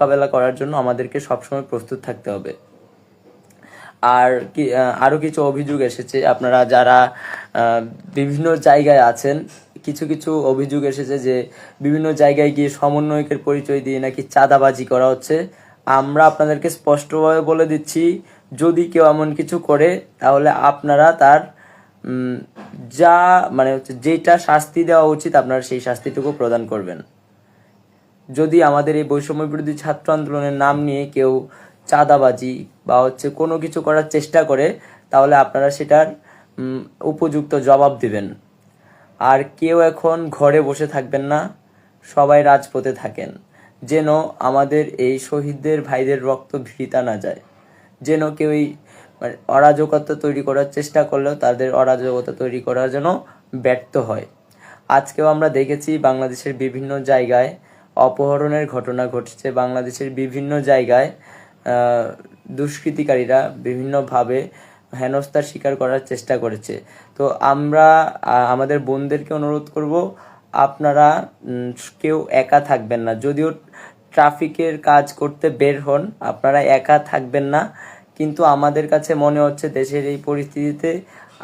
মোকাবেলা করার জন্য আমাদেরকে সবসময় প্রস্তুত থাকতে হবে। আর কি আরও কিছু অভিযোগ এসেছে। আপনারা যারা বিভিন্ন জায়গায় আছেন, কিছু কিছু অভিযোগ এসেছে যে বিভিন্ন জায়গায় গিয়ে সমন্বয়কের পরিচয় দিয়ে নাকি চাঁদাবাজি করা হচ্ছে। আমরা আপনাদেরকে স্পষ্টভাবে বলে দিচ্ছি, যদি কেউ এমন কিছু করে, তাহলে আপনারা তার যা মানে হচ্ছে যেটা শাস্তি দেওয়া উচিত, আপনারা সেই শাস্তিটুকু প্রদান করবেন। যদি আমাদের এই বৈষম্য বিরোধী ছাত্র আন্দোলনের নাম নিয়ে কেউ চাঁদাবাজি বা হচ্ছে কোনো কিছু করার চেষ্টা করে, তাহলে আপনারা সেটার উপযুক্ত জবাব দিবেন। আর কেউ এখন ঘরে বসে থাকবেন না, সবাই রাজপথে থাকেন, যেন আমাদের এই শহীদদের ভাইদের রক্ত ভিড়িতা না যায়, যেন কেউ এই মানে অরাজকতা তৈরি করার চেষ্টা করলেও তাদের অরাজকতা তৈরি করার জন্য ব্যর্থ হয়। আজকেও আমরা দেখেছি বাংলাদেশের বিভিন্ন জায়গায় অপহরণের ঘটনা ঘটছে বাংলাদেশের বিভিন্ন জায়গায়। দুষ্কৃতিকারীরা বিভিন্নভাবে হেনস্থার শিকার করার চেষ্টা করেছে। তো আমরা আমাদের বোনদেরকে অনুরোধ করব, আপনারা কেউ একা থাকবেন না। যদিও ট্রাফিকের কাজ করতে বের হন, আপনারা একা থাকবেন না। কিন্তু আমাদের কাছে মনে হচ্ছে দেশের এই পরিস্থিতিতে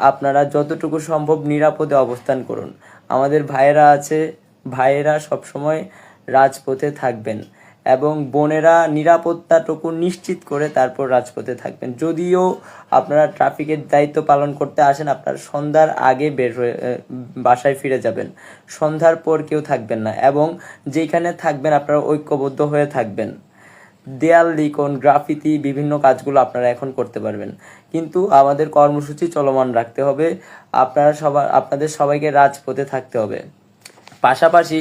আপনারা যতটুকু সম্ভব নিরাপদে অবস্থান করুন। আমাদের ভাইয়েরা আছে, ভাইয়েরা সবসময় রাজপথে থাকবেন এবং বোনেরা নিরাপত্তাটুকু নিশ্চিত করে তারপর রাজপথে থাকবেন। যদিও আপনারা ট্রাফিকের দায়িত্ব পালন করতে আসেন, আপনারা সন্ধ্যার আগে বের হয়ে বাসায় ফিরে যাবেন। সন্ধ্যার পর কেউ থাকবেন না এবং যেখানে থাকবেন আপনারা ঐক্যবদ্ধ হয়ে থাকবেন। দেয়াল লিখন গ্রাফিতি, বিভিন্ন কাজগুলো আপনারা এখন করতে পারবেন। কিন্তু আমাদের কর্মসূচি চলমান রাখতে হবে। আপনারা সবার আপনাদের সবাইকে রাজপথে থাকতে হবে। পাশাপাশি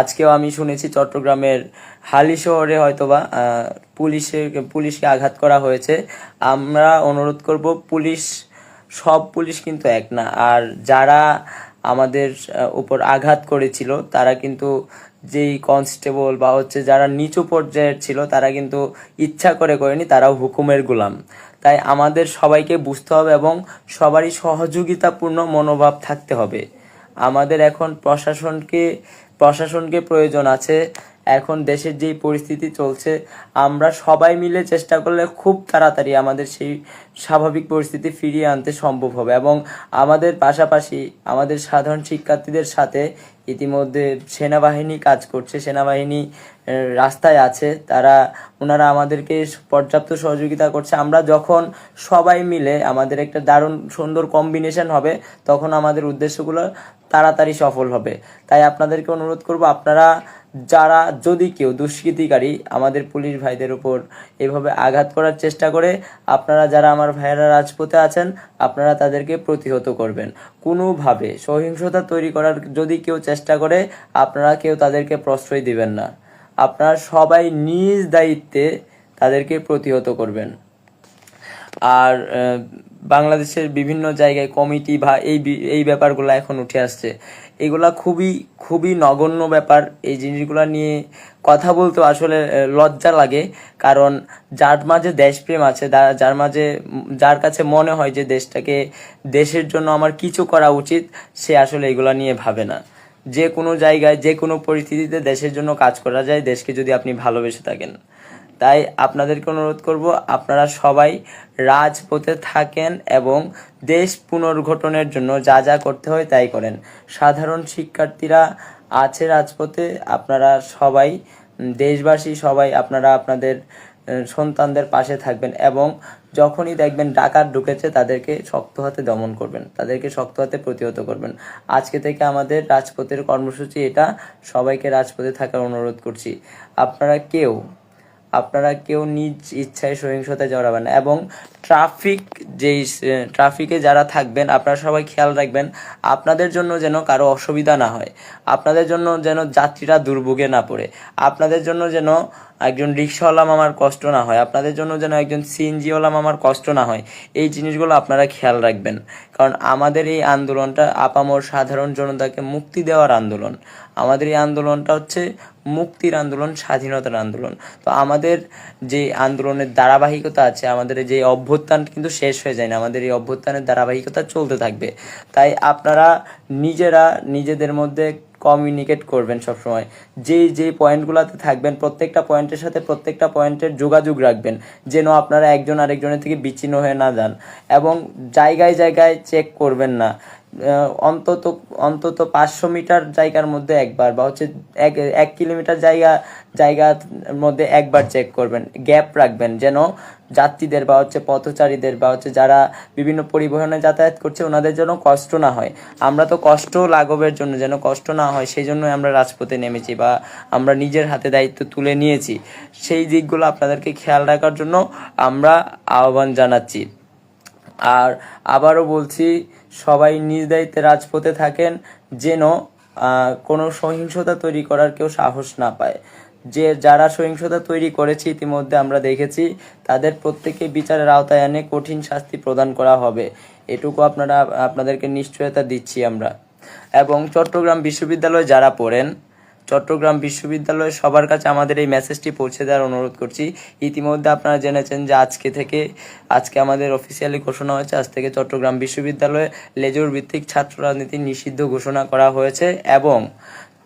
আজকেও আমি শুনেছি চট্টগ্রামের হালি শহরে হয়তোবা পুলিশের পুলিশকে আঘাত করা হয়েছে। আমরা অনুরোধ করব, পুলিশ, সব পুলিশ কিন্তু এক না। আর যারা আমাদের উপর আঘাত করেছিল, তারা কিন্তু যেই কনস্টেবল বা হচ্ছে যারা নিচু পর্যায়ের ছিল, তারা কিন্তু ইচ্ছা করে করেনি, তারাও হুকুমের গোলাম। তাই আমাদের সবাইকে বুঝতে হবে এবং সবারই সহযোগিতাপূর্ণ মনোভাব থাকতে হবে। আমাদের এখন প্রশাসনকে প্রশাসনকে প্রয়োজন আছে। এখন দেশের যেই পরিস্থিতি চলছে, আমরা সবাই মিলে চেষ্টা করলে খুব তাড়াতাড়ি আমাদের সেই স্বাভাবিক পরিস্থিতি ফিরিয়ে আনতে সম্ভব হবে এবং আমাদের পাশাপাশি আমাদের সাধারণ শিক্ষার্থীদের সাথে ইতিমধ্যে সেনাবাহিনী কাজ করছে, সেনাবাহিনী রাস্তায় আছে। তারা, ওনারা আমাদেরকে পর্যাপ্ত সহযোগিতা করছে। আমরা যখন সবাই মিলে আমাদের একটা দারুণ সুন্দর কম্বিনেশন হবে, তখন আমাদের উদ্দেশ্যগুলো তাড়াতাড়ি সফল হবে। তাই আপনাদেরকে অনুরোধ করব, আপনারা যারা, যদি কেউ দুষ্কৃতিকারী আমাদের পুলিশ ভাইদের উপর এভাবে আঘাত করার চেষ্টা করে, আপনারা যারা আমার ভাইয়েরা রাজপথে আছেন, আপনারা তাদেরকে প্রতিহত করবেন। কোনোভাবে সহিংসতা তৈরি করার যদি কেউ চেষ্টা করে, আপনারা কেউ তাদেরকে প্রশ্রয় দিবেন না। আপনারা সবাই নিজ দায়িত্বে তাদেরকে প্রতিহত করবেন। আর বাংলাদেশের বিভিন্ন জায়গায় কমিটি বা এই এই ব্যাপারগুলো এখন উঠে আসছে। এগুলা খুবই খুবই নগণ্য ব্যাপার। এই জিনিসগুলো নিয়ে কথা বলতে আসলে লজ্জা লাগে। কারণ যার মাঝে দেশপ্রেম আছে যার মাঝে যার কাছে মনে হয় যে দেশটাকে, দেশের জন্য আমার কিছু করা উচিত, সে আসলে এগুলা নিয়ে ভাবে না। যে কোনো জায়গায়, যে কোনো পরিস্থিতিতে দেশের জন্য কাজ করা যায়, দেশকে যদি আপনি ভালোবেসে থাকেন। তাই আপনাদেরকে অনুরোধ করব, আপনারা সবাই রাজপথে থাকেন এবং দেশ পুনর্গঠনের জন্য যা যা করতে হয় তাই করেন। সাধারণ শিক্ষার্থীরা আছে রাজপথে, আপনারা সবাই, দেশবাসী সবাই আপনারা আপনাদের সন্তানদের পাশে থাকবেন এবং যখনই দেখবেন ডাকাত ঢুকেছে তাদেরকে শক্ত হাতে দমন করবেন, তাদেরকে শক্ত হাতে প্রতিহত করবেন। আজকে থেকে আমাদের রাজপথের কর্মসূচি এটা, সবাইকে রাজপথে থাকার অনুরোধ করছি। আপনারা কেউ আপনারা কেউ নিজ ইচ্ছায় সহিংসতায় জড়াবেন এবং ট্রাফিক যেই ট্রাফিকে যারা থাকবেন, আপনারা সবাই খেয়াল রাখবেন, আপনাদের জন্য যেন কারও অসুবিধা না হয়। আপনাদের জন্য যেন যাত্রীরা দুর্ভোগে না পড়ে। আপনাদের জন্য যেন একজন রিক্সাওয়ালা মামার কষ্ট না হয়, আপনাদের জন্য যেন একজন সিএনজিওয়ালা মামার কষ্ট না হয়, এই জিনিসগুলো আপনারা খেয়াল রাখবেন। কারণ আমাদের এই আন্দোলনটা আপামর সাধারণ জনতাকে মুক্তি দেওয়ার আন্দোলন। আমাদের এই আন্দোলনটা হচ্ছে মুক্তির আন্দোলন, স্বাধীনতার আন্দোলন। তো আমাদের যে আন্দোলনের ধারাবাহিকতা আছে, আমাদের যে অভ্যুত্থান কিন্তু শেষ হয়ে যায় না, আমাদের এই অভ্যুত্থানের ধারাবাহিকতা চলতে থাকবে। তাই আপনারা নিজেরা নিজেদের মধ্যে কমিউনিকেট করবেন সবসময়। যে যে পয়েন্টগুলোতে থাকবেন, প্রত্যেকটা পয়েন্টের সাথে প্রত্যেকটা পয়েন্টের যোগাযোগ রাখবেন, যেন আপনারা একজন আরেকজনের থেকে বিচ্ছিন্ন হয়ে না যান। এবং জায়গায় জায়গায় চেক করবেন না। অন্তত অন্তত পাঁচশো মিটার জায়গার মধ্যে একবার বা হচ্ছে এক এক কিলোমিটার জায়গা, জায়গার মধ্যে একবার চেক করবেন। গ্যাপ রাখবেন যেন যাত্রীদের বা হচ্ছে পথচারীদের বা হচ্ছে যারা বিভিন্ন পরিবহনে যাতায়াত করছে ওনাদের যেন কষ্ট না হয়। আমরা তো কষ্ট লাঘবের জন্য যেন কষ্ট না হয় সেই জন্যই আমরা রাজপথে নেমেছি বা আমরা নিজের হাতে দায়িত্ব তুলে নিয়েছি। সেই দিকগুলো আপনাদেরকে খেয়াল রাখার জন্য আমরা আহ্বান জানাচ্ছি। আর আবারও বলছি, সবাই নিজ দায়িত্বে রাজপথে থাকেন যেন কোনো সহিংসতা তৈরি করার কেউ সাহস না পায়। যে যারা সহিংসতা তৈরি করেছে ইতিমধ্যে আমরা দেখেছি, তাদের প্রত্যেকে বিচারের আওতায় এনে কঠিন শাস্তি প্রদান করা হবে। এটুকু আপনারা, আপনাদেরকে নিশ্চয়তা দিচ্ছি আমরা। এবং চট্টগ্রাম বিশ্ববিদ্যালয়ে যারা পড়েন চট্টগ্রাম বিশ্ববিদ্যালয়ের সবার কাছে আমাদের এই মেসেজটি পৌঁছে দেওয়ার অনুরোধ করছি। ইতিমধ্যে আপনারা জেনেছেন যে আজকে থেকে, আজকে আমাদের অফিসিয়ালি ঘোষণা হয়েছে, আজ থেকে চট্টগ্রাম বিশ্ববিদ্যালয়ে লেজুর ভিত্তিক ছাত্র রাজনীতি নিষিদ্ধ ঘোষণা করা হয়েছে এবং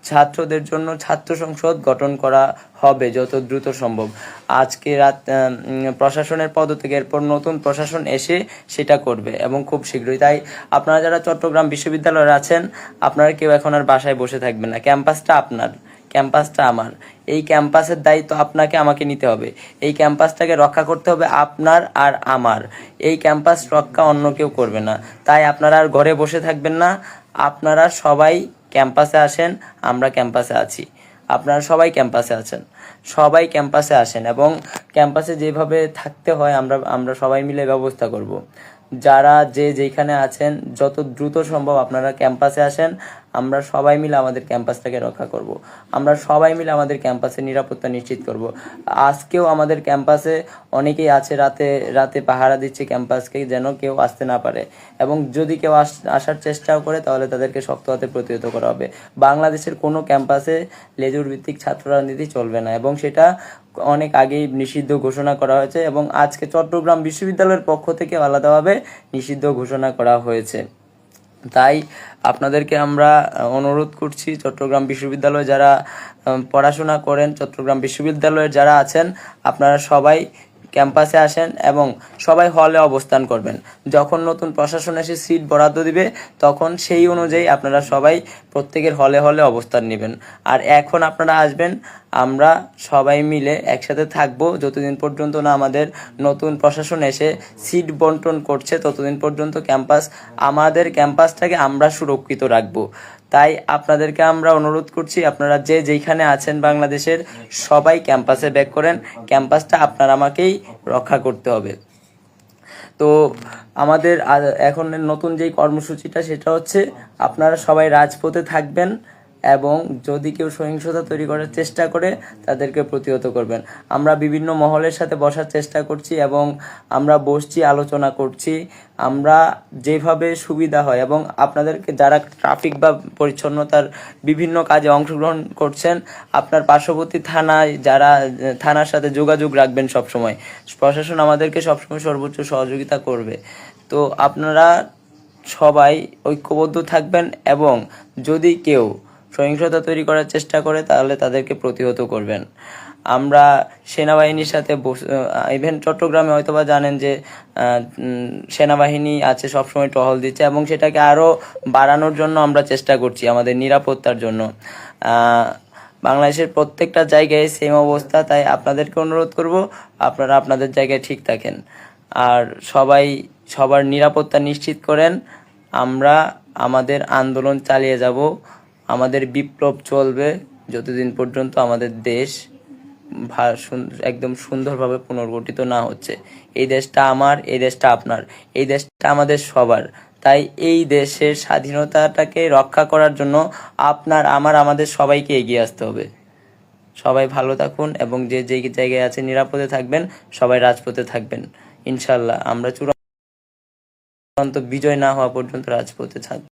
ছাত্রদের জন্য ছাত্র সংসদ গঠন করা হবে যত দ্রুত সম্ভব। আজকে রাত প্রশাসনের পদত্যাগ এরপর নতুন প্রশাসন এসে সেটা করবে এবং খুব শীঘ্রই। তাই আপনারা যারা চট্টগ্রাম বিশ্ববিদ্যালয়ে আছেন, আপনারা কেউ এখন আর বাসায় বসে থাকবেন না। ক্যাম্পাসটা আপনার, ক্যাম্পাসটা আমার। এই ক্যাম্পাসের দায়িত্ব আপনাকে, আমাকে নিতে হবে। এই ক্যাম্পাসটাকে রক্ষা করতে হবে আপনার আর আমার। এই ক্যাম্পাস রক্ষা অন্য কেউ করবে না। তাই আপনারা আর ঘরে বসে থাকবেন না। আপনারা সবাই ক্যাম্পাসে আসেন, আমরা ক্যাম্পাসে আছি। আপনারা সবাই ক্যাম্পাসে আছেন। সবাই ক্যাম্পাসে আসেন এবং ক্যাম্পাসে যেভাবে থাকতে হয়, আমরা আমরা সবাই মিলে ব্যবস্থা করব। যারা যে যেখানে আছেন, যত দ্রুত সম্ভব আপনারা ক্যাম্পাসে আসেন আমরা সবাই মিলে আমাদের ক্যাম্পাসটাকে রক্ষা করব। আমরা সবাই মিলে আমাদের ক্যাম্পাসের নিরাপত্তা নিশ্চিত করব। আজকেও আমাদের ক্যাম্পাসে অনেকেই আছে, রাতে রাতে পাহারা দিচ্ছে ক্যাম্পাসকে যেন কেউ আসতে না পারে। এবং যদি কেউ আস- আসার চেষ্টাও করে, তাহলে তাদেরকে শক্ত হাতে প্রতিহত করা হবে। বাংলাদেশের কোনো ক্যাম্পাসে লেজুর ভিত্তিক ছাত্র রাজনীতি চলবে না এবং সেটা অনেক আগেই নিষিদ্ধ ঘোষণা করা হয়েছে এবং আজকে চট্টগ্রাম বিশ্ববিদ্যালয়ের পক্ষ থেকে আলাদাভাবে নিষিদ্ধ ঘোষণা করা হয়েছে। তাই আপনাদেরকে আমরা অনুরোধ করছি চট্টগ্রাম বিশ্ববিদ্যালয়ে যারা পড়াশোনা করেন, চট্টগ্রাম বিশ্ববিদ্যালয়ের যারা আছেন, আপনারা সবাই ক্যাম্পাসে আসেন এবং সবাই হলে অবস্থান করবেন। যখন নতুন প্রশাসন এসে সিট বরাদ্দ দিবে, তখন সেই অনুযায়ী আপনারা সবাই প্রত্যেকের হলে হলে অবস্থান নেবেন। আর এখন আপনারা আসবেন, আমরা সবাই মিলে একসাথে থাকব। যতদিন পর্যন্ত না আমাদের নতুন প্রশাসন এসে সিট বন্টন করছে, ততদিন পর্যন্ত ক্যাম্পাস, আমাদের ক্যাম্পাসটাকে আমরা সুরক্ষিত রাখব। তাই আপনাদেরকে আমরা অনুরোধ করছি, আপনারা যে যেখানে আছেন বাংলাদেশের, সবাই ক্যাম্পাসে ব্যাক করেন। ক্যাম্পাসটা আপনার আমাকেই রক্ষা করতে হবে। তো আমাদের এখন নতুন যেই কর্মসূচিটা, সেটা হচ্ছে আপনারা সবাই রাজপথে থাকবেন। এবং যদি কেউ সহিংসতা তৈরি করার চেষ্টা করে, তাদেরকে প্রতিহত করবেন। আমরা বিভিন্ন মহলের সাথে বসার চেষ্টা করছি এবং আমরা বসছি, আলোচনা করছি। আমরা যেভাবে সুবিধা হয় এবং আপনাদেরকে যারা ট্রাফিক বা পরিচ্ছন্নতার বিভিন্ন কাজে অংশগ্রহণ করছেন, আপনার পার্শ্ববর্তী থানায় যারা, থানার সাথে যোগাযোগ রাখবেন সবসময়। প্রশাসন আমাদেরকে সবসময় সর্বোচ্চ সহযোগিতা করবে। তো আপনারা সবাই ঐক্যবদ্ধ থাকবেন এবং যদি কেউ সহিংসতা তৈরি করার চেষ্টা করে, তাহলে তাদেরকে প্রতিহত করবেন। আমরা সেনাবাহিনীর সাথে ইভেন চট্টগ্রামে হয়তোবা জানেন যে সেনাবাহিনী আছে, সবসময় টহল দিচ্ছে এবং সেটাকে আরও বাড়ানোর জন্য আমরা চেষ্টা করছি আমাদের নিরাপত্তার জন্য। বাংলাদেশের প্রত্যেকটা জায়গায় সেম অবস্থা, তাই আপনাদেরকে অনুরোধ করব, আপনারা আপনাদের জায়গায় ঠিক থাকেন। আর সবাই সবার নিরাপত্তা নিশ্চিত করেন, আমরা আমাদের আন্দোলন চালিয়ে যাব। আমাদের বিপ্লব চলবে যতদিন পর্যন্ত আমাদের দেশ একদম সুন্দরভাবে পুনর্গঠিত না হচ্ছে। এই দেশটা আমার, এই দেশটা আপনার, এই দেশটা আমাদের সবার। তাই এই দেশের স্বাধীনতাটাকে রক্ষা করার জন্য আপনার, আমার, আমাদের সবাইকে এগিয়ে আসতে হবে। সবাই ভালো থাকুন এবং যে যে জায়গায় আছে নিরাপদে থাকবেন, সবাই রাজপথে থাকবেন। ইনশাল্লাহ আমরা চূড়ান্ত বিজয় না হওয়া পর্যন্ত রাজপথে থাকব